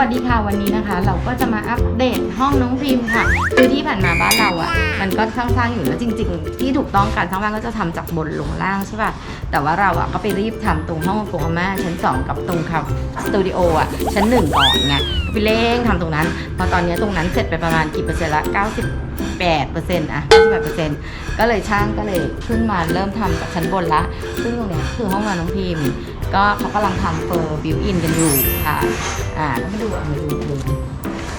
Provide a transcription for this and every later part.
วัสดีค่ะวันนี้นะคะ เราก็จะมาอัปเดตห้องน้องพิมพ์ค่ะ คือที่ผ่านมาบ้านเราอะ่ะ มันก็สร้างๆอยู่แล้วจริง ๆ ที่ถูกต้องการสร้างบ้านก็จะทำจากบนลงล่างใช่ป่ะแต่ว่าเราอะ่ะก็ไปรีบทำตรงห้องโปรอาม่าชั้น 2 กับตรงครับสตูดิโออะชั้นหนึ่งก่อนไงก็ไปเร่งทำตรงนั้น พอตอนนี้ตรงนั้นเสร็จไปประมาณกี่เปอร์เซ็นต์ละ98เปอร์เซ็นต์อะ98เปอร์เซ็นต์ก็เลยช่างก็เลยขึ้นมาเริ่มทำจากชั้นบนละ ซึ่งตรงเนี้ยคือห้องนอนน้องพิมพ์ ก็เขากำลังทำเฟอร์บิวอินกันอยู่ค่ะอ่าแล้วมาดูอะมาดูมาดู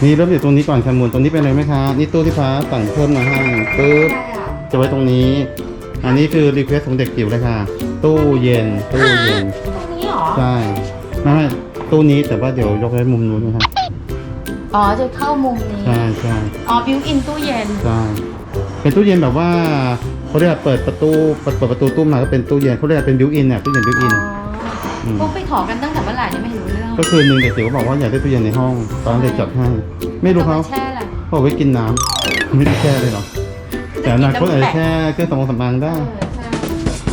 นี่เริ่มจากตรงนี้ก่อนแคมูลตรงนี้เป็นอะไรไหมคะนี่ตู้ที่ฟ้าสั่งเพิ่มมาให้ปึ๊บใช่อะจะไว้ตรงนี้ อันนี้คือรีเควสของเด็กจิ๋วเลยค่ะ ตู้เย็นตู้เย็นตรงนี้เหรอ ใช่ไม่ไม่ตู้นี้แต่ว่าเดี๋ยวยกไว้มุมนู้นนะครับอ๋อจะเข้ามุมนี้ ใช่ใช่อ๋อบิวอินตู้เย็น ใช่เป็นตู้เย็นแบบว่าเขาเรียกว่าเปิดประตูเปิดเปิดประตูตู้มาก็เป็นตู้เย็นเขาเรียกว่าเป็นบิวอินเนี่ยตู้เย็นบิวอินอืม พวกไปขอกันตั้งแต่เมื่อไหร่เนี่ยไม่รู้เรื่องก็คือหนึ่งเด็กจิ๋วก็บอกว่าอยากได้ตู้เย็นในห้อง ตอนนั้นเด็กจัดให้ ไม่รู้เขาแช่อะไรเขาบอกไว้กินน้ำไม่ได้แช่เลยหรอ แต่อนาคตอาจจะแช่เครื่องสำอางสำอางได้เออใช่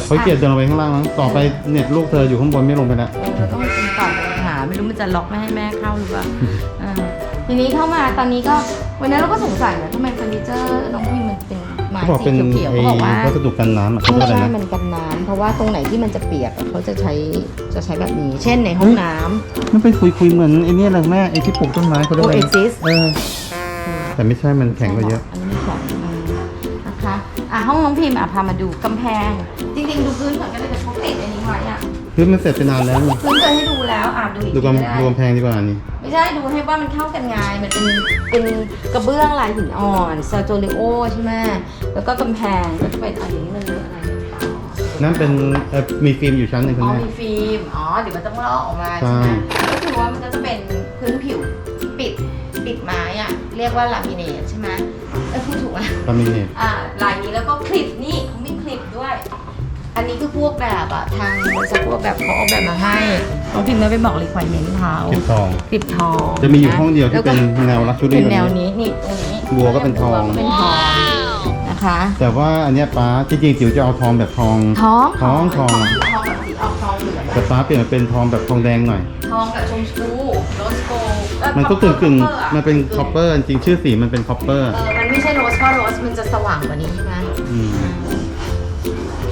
เขาเกลียดเดินลงไปข้างล่างมั้งต่อไปเน็ตลูกเธออยู่ข้างบนไม่ลงไปแล้ว เออต้องไปต่อไปหาไม่รู้มันจะล็อกไม่ให้แม่เข้าหรือเปล่าเออทีนี้เข้ามาตอนนี้ก็วันนั้นเราก็สงสัยนะทำไมเฟอร์นิเจอร์น้องพิมมันเป็นไม้ เขาบอกสีเป็นเขียวๆไอ้เขาบอกว่าวัสดุกันน้ำอะเขาเรียกไม่อะไรใช่นะมันกันน้ำเพราะว่าตรงไหนที่มันจะเปียกอะเขาจะใช้จะใช้แบบนี้ เช่นในห้องน้ำมันเป็นคุยคุยๆเหมือนไอ้เนี่ยแหละแม่ไอ้ที่ปลูกต้นไม้เขาเรียกอะไร Oasis เออแต่ไม่ใช่มันแข็งกว่าเยอะ อันนี้แข็งอืมนะคะอะห้องน้องพิมพ์อะพามาดูกำแพง จริงๆ ดูพื้นก่อนก็ได้แต่เขาติดอันนี้ไว้อะ คือมันเสร็จไปนานแล้วนี่พื้นเคยให้ดูแล้วอะดูอีกดูทีกำก็ได้รวมแพงดีกว่านี่ไม่ใช่ดูให้ว่ามันเข้ากันไงมันเป็นเป็นกระเบื้องลายหินอ่อนซาโจลิโอใช่ไหมแล้วก็กำแพงก็จะเป็นอันนี้มันเลอะอะไรนั่นเป็นเอ่อมีฟิล์มอยู่ชั้นหนึ่งคุอ๋ณอแม่ มีฟิล์มอ๋อเดี๋ยวมันต้องลอกออกมาใช่ใช่ไหมก็คือว่ามันก็จะเป็นพื้นผิวปิดปิดไม้อะเรียกว่าลามิเนตใช่ไหมเอ้ยพูดถูกไหมลามิเนตอ่าลายนี้แล้วก็คลิปนี่เขามีคลิปด้วย อันนี้คือพวกแบบอะทางบริษัทพวกแบบเขาออกแบบมาให้น้องพิมพ์ไม่ไปบอก requirement เขาเก็บทองคลิปทองจะมีอยู่ห้องเดียวที่แล้เป็นแนวลักชูเป็รี่นแบบแนวนี้นี้นี่ตรงนี้บัวก็เป็นทอง บัวก็เป็นทองนะคะแต่ว่าอันเนี้ยป้าจริงๆจิ๋วจะเอาทองแบบทองทองทองทองทองแบบสีออกทองเหลืองแต่ป้าเปลี่ยนมาเป็นทองแบบทองแดงหน่อย ทองแบบชมพูโรสโกลด์มันก็กึ่งกึ่ง copper อะมันเป็นคอปเปอร์จริงๆชื่อสีมันเป็นคอปเปอร์ เออมันไม่ใช่โรสเพราะโรสมันจะสว่างกว่านี้ใช่ไหม อืมโอ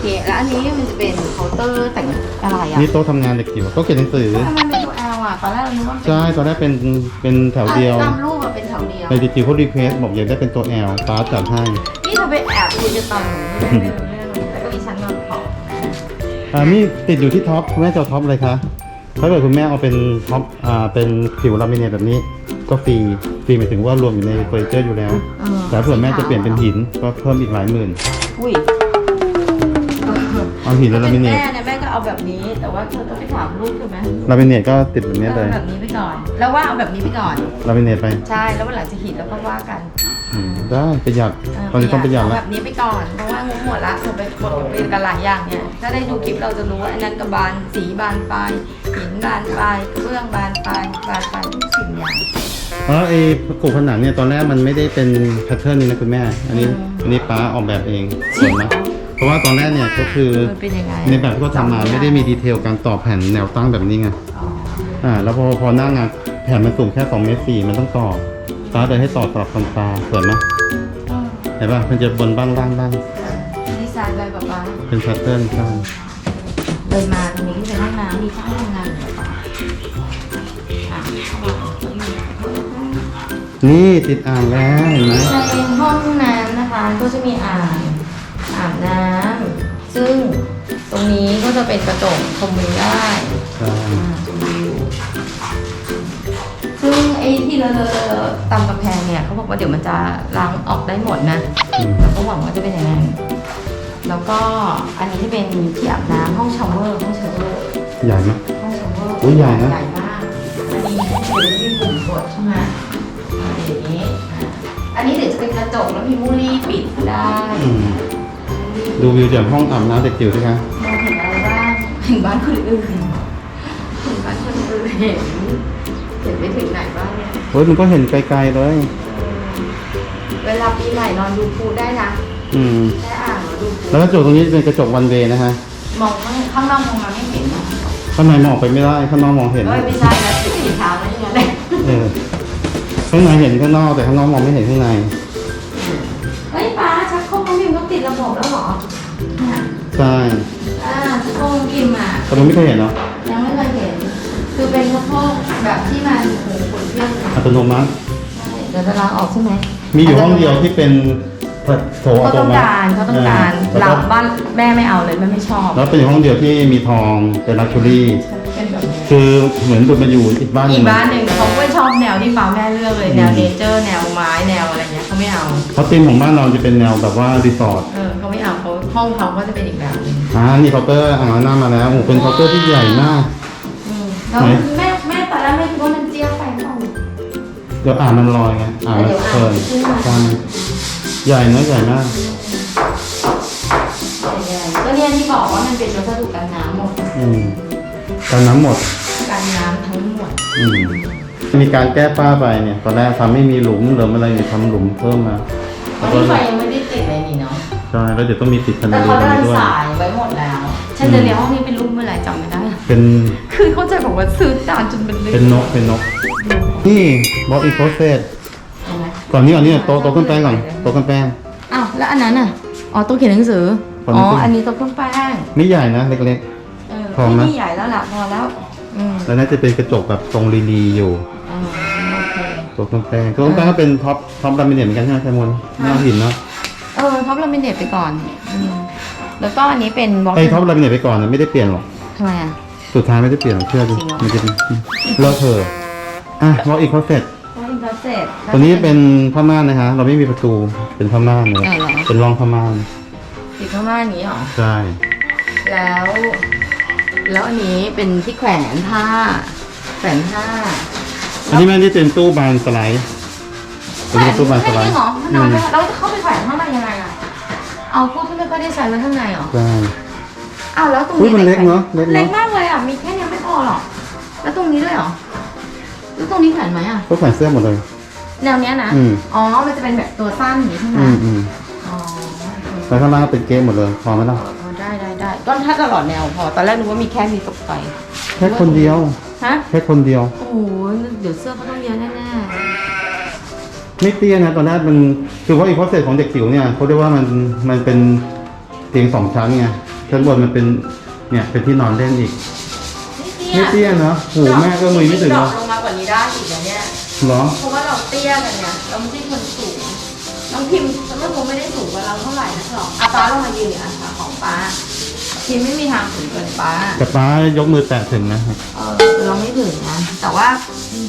เค แล้วอันนี้มันจะเป็นเคาน์เตอร์แต่งอะไรอะนี่โต๊ะทำงานเด็กจิ๋วโต๊ะเขียนหนังสือทำไมเป็นตัว L อะตอนแรกเรานึกว่าเป็นใช่ตอนแรกเป็นเป็นแถวเดียวตามรูปอะเป็นแถวเดียวในจิ๋วเขารีเควสบอกอยากได้เป็นตัว L ป้าจัดให้นี่เธอไปแอบดูจะตอนหนูไม่รู้เรื่องเลยแล้วก็มีชั้นนอนของอ่านี่ติดอยู่ที่ท็อปคุณแม่จะเอาท็อปเลยคะถ้าเกิดคุณแม่เอาเป็นท็อปอ่าเป็นผิวลามิเนตแบบนี้ก็ฟรีฟรีหมายถึงว่ารวมอยู่ในเฟอร์นิเจอร์อยู่แล้วเออแต่เผื่อแม่จะเปลี่ยนเป็นหินก็เพิ่มอีกหลายหมื่นอุ้ย เอาหินแล้วลามิเนตแม่เนี่ยแม่ก็เอาแบบนี้ แต่ว่าเธอต้องไปถามลูกถูกไหมลามิเนตก็ติดแบบนี้เลยอาแบบนี้ไปก่อน แล้วว่าเอาแบบนี้ไปก่อนลามิเนตไป ใช่ แล้ววันหลังจะหินแล้วก็ว่ากันอืมได้ประหยัดเตอนนี้ต้องประหยัดเอาแล้แบวบนี้ไปก่อน เพราะว่างบหมดละหมดไปหมดไปกันหลายอย่างเนี่ย ถ้าได้ดูคลิปเราจะรู้ว่าอันนั้นกระบาลสีบานปลายหินบานปลายเครื่องบานปลายบานปลายทุกสิ่งอย่างเพราะไอ้กรุผนังเนี่ยตอนแรกมันไม่ได้เป็นแพทเทิร์นนี้นะคุณแม่ อันนี้อืมอันนี้ป้าออกแบบเองสวยไหมเพ ราะว่าตอนแรกเนี่ยก็คือมันเป็นยังไงในแบบที่เขาทำมาไม่ได้มีดีเทลการต่อแผ่นแนวตั้งแบบนี้ไงอ๋ออ่าแล้วพอพอหน้างานแผ่นมันสูงแค่2เมตรสี่มันต้องต่อป้าเลยให้ต่อสลับกันตาสวยไหมเห็นป่ะมันจะบนบ้างล่างบ้างดีไซน์ไปแบบว่าเป็นแพทเทิร์นใช่เดินมาตรงนี้ที่เป็นห้องน้ำมีช่างทำงานอยู่ป่ะอะเข้ามานี่ติดอ่างแล้วเห็นไหมในห้องน้ำนะคะก็จะมีอ่าง อาบน้ำซึ่งตรงนี้ก็จะเป็นกระจกชมวิวได้ใช่อ่าชมวิวซึ่งไอ้ที่เลอะๆตามกำแพงเนี่ยเขาบอกว่าเดี๋ยวมันจะล้างออกได้หมดนะอืมเราก็หวังว่าจะเป็นอย่างนั้นแล้วก็อันนี้ที่เป็นที่อาบน้ำห้องชาวเวอร์ห้องชาวเวอร์ใหญ่ไหมห้องชาวเวอร์โอ้ยใหญ่นะใหญ่มากอันนี้เป็นที่ปุ่มกดใช่ไหมอ่าอย่างนี้อ่าอันนี้เดี๋ยวจะเป็นกระจกแล้วมีมูลี่ปิดได้อืม ดูวิวจากห้องอาบน้ำเด็กจิ๋วสิคะมองเห็นอะไรบ้างเห็นบ้านคนอื่นเห็นบ้านคนอื่นเห็นเห็นไปถึงไหนบ้างเนี่ยเฮ้ยมันก็เห็นไกลๆเลย เวลาปีใหม่นอนดูพูลได้นะอืมแค่อ่างแล้วดูพูลแล้วกระจกตรงนี้เป็นกระจกวันเวย์นะฮะมองข้างข้างนอกมองมาไม่เห็นนะข้างในมองออกไปไม่ได้ข้างนอกมองเห็นเอ้ยไม่ใช่นะสีเท้านะอย่างนั้นเลยเออข้างในเห็นข้างนอกแต่ข้างนอกมองไม่เห็นข้างใน ใช่อ่าชักโครกน้องพิมอะแต่ผมไม่เคยเห็นเนาะยังไม่เคยเห็น คือเป็นชักโครกแบบที่มันโอ้โหขนเครื่องเลยอัตโนมัติใช่เดี๋ยวจะล้างออกใช่ไหมมีอยู่ห้องเดียวที่เป็นโถอัเขาตโนต้องมัติการเขาต้องการเออเราแล้วก็บ้านแม่ไม่เอาเลยแม่ไม่ชอบแล้วเป็นอยู่ห้องเดียวที่มีทองเป็นลักชัวรี่เป็นแบบนี้คือเหมือนดุดมาอยู่อีกบ้านหอีนึ่กงบ้านหนึ่งเขาไม่ชอบแนวที่ฟ้าแม่เลือกเลยแนวอืมเนเจอร์ แนวไม้แนวอะไรเงี้ยเขาไม่เอา เพราะธีมของบ้านเราจะเป็นแนวแบบว่ารีสอร์ทเอ ห้องเขาก็จะเป็นอีกแบบหนึงอ่านี่เคาน์เตอร์อ่างล้างหน้ามาแล้วโอ้โหเป็นเคาน์เตอร์ที่ใหญ่มาก อืมแล้วไหน แม่แม่ตอนแรกไม่คิดว่ามันเจี๊ยบไปเปล่า เดี๋ยวอ่างมันลอยไงอ่างมันเดี๋ยวอ่างเกินขึ้นมาใช่ใหญ่นะใหญ่มาก ใหญ่ๆก็เนี่ยที่บอกว่ามันเป็นวัสดุกันน้ำหมดอืมกันน้ำหมด กันน้ำทั้งหมดอืมมีการแก้ป้าไปเนี่ย ตอนแรกทำไม่มีหลุมหรืออะไรเนี่ยทำหลุมเพิ่มมาวันนี้ไฟยังไม่ได้ติดเลยนี่เนาะ ใช่แล้วเดี๋ยวต้องมีติดคันแต่เดีเขายวตรงเดินนี้ด้วย สายไว้หมดแล้ว ฉันเดินเรียนห้องนี้เป็นรูปเมื่อไหร่จำไม่ได้ เป็นคือเข้าใจบอกว่าซื้อจานจนเป็นเรื่องเป็นนกเป็นนก นี่บอสอีโคเซตเห็นไหมก่อนนี้ก่อนนี้โต๊ะโต๊ะเครื่องแป้งก่อนโต๊ะเครื่องแป้ง อ้าวแล้วอันนั้นอะ อ๋อตัวเขียนหนังสือคนอ๋นี้อคืออัอันนี้ตัวเครื่องแป้งไม่ใหญ่นะเล็ก เออพอไหม นี่ใหญ่แล้วล่ะพอแล้ว อืมๆ แล้วน่าจะเป็นกระจกแบบทรงลีลีอยู่อ๋อโอเคโต๊ะเครื่องแป้งโต๊ะเครื่องแป้งก็เป็นท็อปท็อปลามิเนตเหมือนกันใช่ไหมแคมอนไม่เอาหินเนาะเออท็อปลามิเนตไปก่อนอืมแล้วก็อันนี้เป็นบล็อกไอ้ท็อปลามิเนตไปก่อนนะไม่ได้เปลี่ยนหรอก ทำไมอะ สุดท้ายไม่ได้เปลี่ยนหรอกเชื่อดิจริงเหรอ มันจะเป็นเลอะเทอะอะบอสอีโคเซตเพราะอินเตอร์เซตตัวนี้เป็นผ้าม่านนะคะเราไม่มีประตู เป็นผ้าม่านเลยเออเหรอ เป็นรองผ้าม่าน ติดข้างหน้านี้เหรอ ใช่ แล้ว แล้วอันนี้เป็นที่แขวนผ้า แขวนผ้า อันนี้ไม่ได้เป็นตู้บานสไลด์ เป็นตู้บานสไลแค่ด์นี้เหรอมันนอนมไม่เราจะเข้าไปแขวนข้างในยังไงอะเอาพวกที่ไม่ค่อยได้ใช้ไว้ข้างในเหรอใช่อ้าวแล้วตรงนี้ยมันเล็กเนอะเล็กมากเลยอะมีแค่นี้ไม่พอหรอกแล้วตรงนี้ด้วยหรอแล้วตรงนี้แขวนไหมอะก็แขวนเสื้อหมดเลยแนวเนี้ยนะอ๋อมันจะเป็นแบบตัวสั้นอย่างนี้ใช่ไหมอืมอ๋อแล้วข้างล่างก็เป็นเกมหมดเลยพอไหมล่ะอ๋อได้ได้ได้ก็ถ้าตลอดแนวพอตอนแรกนึกว่ามีแค่มีตกไฟแค่คนเดียวฮะแค่คนเดียวโอ้โหเดี๋ยวเสื้อเขาต้องเยอะแน่ ไม่เตี้ยนะตอนแรกมันคือว่าอีกข้อเศษของเด็กจิ๋วเนี่ยเขาเรียกว่ามันมันเป็นเตียงสองชั้นไงชั้นบนมันเป็นเนี่ยเป็นที่นอนเล่นอีกๆไม่เตี้ยนะโหแม่ก็มือไม่ถึงดรอนะปลงมากว่านี้ได้อีกนะเนี่ย เหรอเพราะว่าเราเตี้ยกันเนี่ย เราไม่ใช่คนสูง น้องพิมพ์ฉันว่าคงไม่ได้สูงกว่าเราเท่าไหร่นะหรอกอาป้าลงมายืนเนี่ยอาของป้า พิมพ์ไม่มีทางสูงเกินป้าแต่ป้ายกมือแตะถึงนะครับ เออเราไม่ถึงนะ แต่ว่า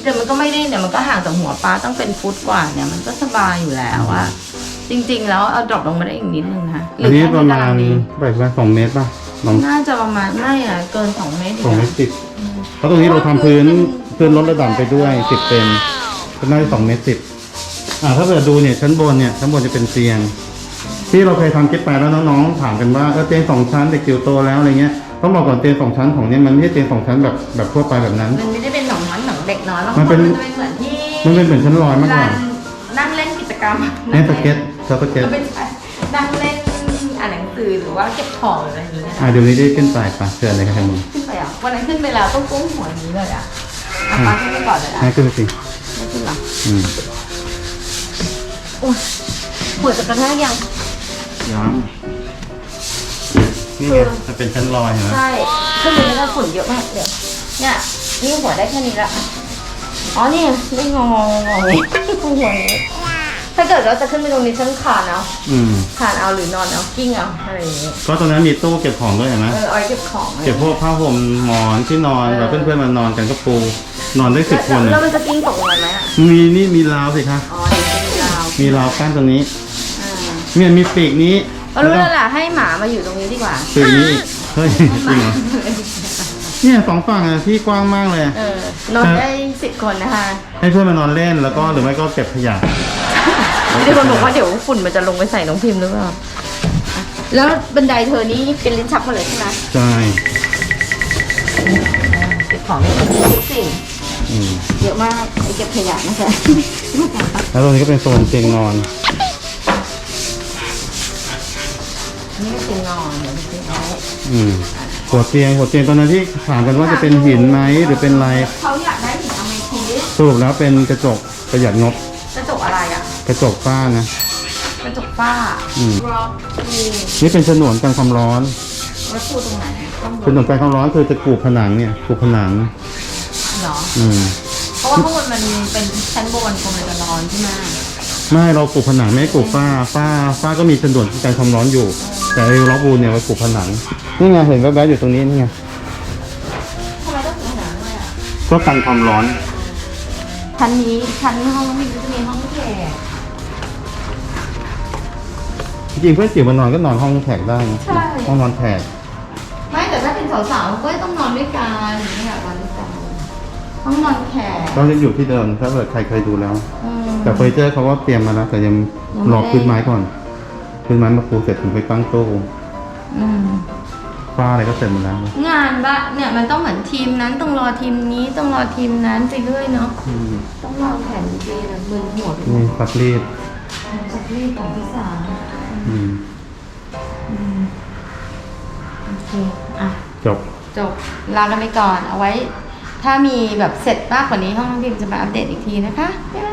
แต่มันก็ไม่ได้เนี่ยมันก็ห่างจากหัวป้าต้องเป็นฟุตกว่าเนี่ย มันก็สบายอยู่แล้วอะจริง ๆ แล้วเอาดรอปลงมาได้อีกนิดนึงนะหอันนี้แค่ประมาณตงนี้แบบว่าสองเมตรป่ะลองน่าจะประมาณไม่อะเกินสองเมตรสองเมตรสิบเพราะตรงนี้เราทำพื้นพื้นลดระดับไปด้วยสิบเซนก็น่าจะสองเมตรสิบอ่าถ้าเกิดดูเนี่ยชั้นบนเนี่ยชั้นบนจะเป็นเตียง ที่เราเคยทำคลิปไปแล้วน้องๆถามกันว่าเออเตียงสองชั้นเด็กจิ๋วโตแล้วอะไรเงี้ยต้องบอกก่อนเตียงสองชั้นของเนี่ยมันไม่ใช่เตียงสองชั้นแบบแบบทั่วไปแบบนั้น มันไม่ได้เป็นหนองน้อยหนองเด็กน้อยบางมันคเป็นนมันจะเป็นเหมือนที่มันเป็นเหมือนชั้นลอยมากกว่าร้นนั่งเล่นกิจกรรมเนี่ยสเก็ตเซิร์ฟสเก็ตก็เป็นนั่งเล่นอ่านหนังสือหรือว่าเก็บของหรืออะไรอย่างเงี้ยอ่าเดี๋ยวนี้ได้ขึ้นไปปะเชิญเลยครับท่านผู้ชมขึ้นไปอะวันนั้นขึ้นไปแล้วต้องก้มหัวอย่างนี้เลยอะอะป้าขึ้นไปก่อนเลยอะให้ขึ้นไปสิไม่ขึ้นหรออืมโอ้ยหัวจะกระแทกยัง ยังนี่ไงมันเป็นชั้นลอยเห็นไหมใช่ขึ้นไปแล้วฝุ่นเยอะมากเดี๋ยวเนี่ยนี่หัวได้แค่นี้ละอ๋อนี่ไม่งองงงงหัวนี้ถ้าเกิดเราจะขึ้นไปตรงนี้ฉันขานเอาอืมขานเอาหรือนอนเอากิ้งเอาอะไรอย่างเงี้ยก็ตรงนั้นมีตู้เก็บของด้วยเห็นไหมเออเอาไว้เก็บของอะไรเก็บพวกผ้าห่มหมอนที่นอนแบบเพื่อนๆมานอนกันก็ปูนอนได้สิบคนแล้วอะมันจะกิ้งตกลงมาไหมอะมีนี่มีราวสิคะอ๋อเดี๋ยวจะมีราวมีราวกั้นตรงนี้อ่า เนี่ยมีปีกนี้เอารู้แล้วล่ะให้หมามาอยู่ตรงนี้ดีกว่า ปีกนี้อีกเฮ้ยจริงเหรอเนี่ยสองฝั่งอะที่กว้างมากเลยเออนอนได้สิบคนนะคะให้เพื่อนมานอนเล่นแล้วก็หรือไม่ก็เก็บขยะมีคนบอกว่าเดี๋ยวฝุ่นมันจะลงไปใส่น้องพิมพ์หรือเปล่าอะแล้วบันไดเธอนี่เป็นลิ้นชักหมาเลยใช่ไหมใช่เก็บของทุกสิ่งอืมเยอะมากไอเก็บขยะนะคะ แล้วตรงนี้ก็เป็นโซนเตียงนอน นี่ก็เป็นนอนเดี๋ยวพี่เขาอืมหัวเตียงหัวเตียงตอนนั้นที่ถามกันว่าจะเป็นหินไหมหรือเป็นอะไรเขาอยากได้หินอเมทิสสรุปแล้วเป็นกระจกประหยัดงบกระจกอะไรอะกระจกฝ้านะกระจกฝ้าอืมร็อกคูนี่เป็นฉนวนกันความร้อนวัดคูตรงไหนข้างบฉนวนกันความร้อนคือจะกูผนังเนี่ยกูผนังเหรออืมเพราะว่าข้างบนมันเป็นชั้นบนคงมันจะร้อนใช่ไหม ไม่เราปลูกผนังไม่ให้ปลูกฝ้าฝ้าฝ้าก็มีฉนวนกันความร้อนอยู่ แต่ไอ้ล็อกบูลเนี่ยไว้ปลูกผนังนี่ไงเห็นแวบๆอยู่ตรงนี้นี่ไงทำไมต้องถึงหนังด้วยอะก็กันความร้อน ชั้นนี้ชั้นห้องน้องพิมก็จะมีห้องแขกจริงๆเพื่อนจิ๋วมานอนก็นอนห้องแขกได้นะใช่ห้องนอนแขกไม่แต่ถ้าเป็นสาวๆก็ต้องนอนด้วยกันไม่อยากนอนด้วยกันห้องนอนแขกเราจะอยู่ที่เดิมถ้าเกิดใครเคยดูแล้วอืม แต่เฟอร์นิเจอร์เขาก็เตรียมมาแล้ว แต่ยังยังไม่รอพื้นไม้ก่อน พื้นไม้มาปูเสร็จถึงไปตั้งตู้อืมฝ้าอะไรก็เสร็จหมดแล้วงานบะเนี่ยมันต้องเหมือนทีมนั้นต้องรอทีมนี้ต้องรอทีมนั้นไปเรื่อยเนาะอืมต้องวางแผนดีๆนะมึนหัวไปหมนี่ดซักรีดสักรีดของพี่สาวอืมอืมโอเคอะ จบ จบลากันไปก่อนเอาไว้ ถ้ามีแบบเสร็จมากกว่านี้ห้องน้องพิมจะมาอัปเดตอีกทีนะคะ บ๊ายบาย